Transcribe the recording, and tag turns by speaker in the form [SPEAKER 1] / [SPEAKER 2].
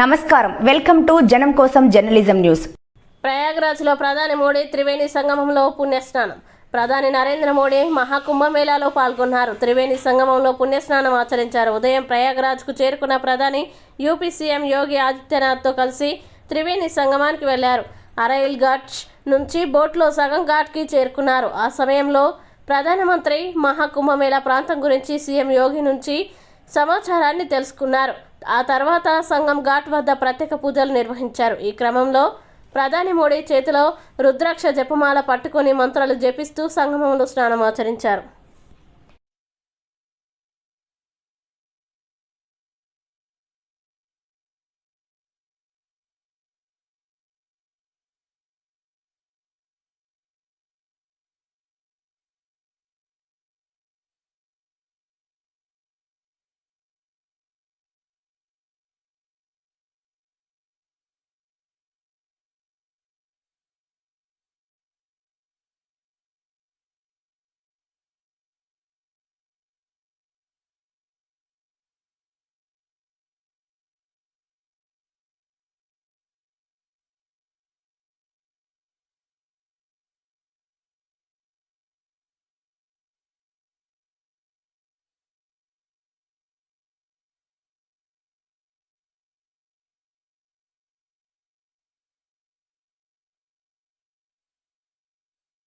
[SPEAKER 1] నమస్కారం. Welcome to జనం కోసం జర్నలిజం న్యూస్.
[SPEAKER 2] ప్రయాగ్రాజ్లో ప్రధాని మోడీ త్రివేణి సంగమంలో పుణ్యస్నానం. ప్రధాని నరేంద్ర మోడీ మహాకుంభమేళాలో పాల్గొన్నారు. త్రివేణి సంగమంలో పుణ్యస్నానం ఆచరించారు. ఉదయం ప్రయాగ్రాజ్కు చేరుకున్న ప్రధాని యూపీ సీఎం యోగి ఆదిత్యనాథ్తో కలిసి త్రివేణి సంగమానికి వెళ్ళారు. అరైల్ ఘాట్ నుంచి బోట్లో సగం ఘాట్కి చేరుకున్నారు. ఆ సమయంలో ప్రధానమంత్రి మహాకుంభమేళా ప్రాంతం గురించి సీఎం యోగి నుంచి సమాచారాన్ని తెలుసుకున్నారు. ఆ తర్వాత సంఘం ఘాట్ వద్ద ప్రత్యేక పూజలు నిర్వహించారు. ఈ క్రమంలో ప్రధాని మోడీ చేతిలో రుద్రాక్ష జపమాల పట్టుకొని మంత్రాలు జపిస్తూ సంగమంలో స్నానం ఆచరించారు.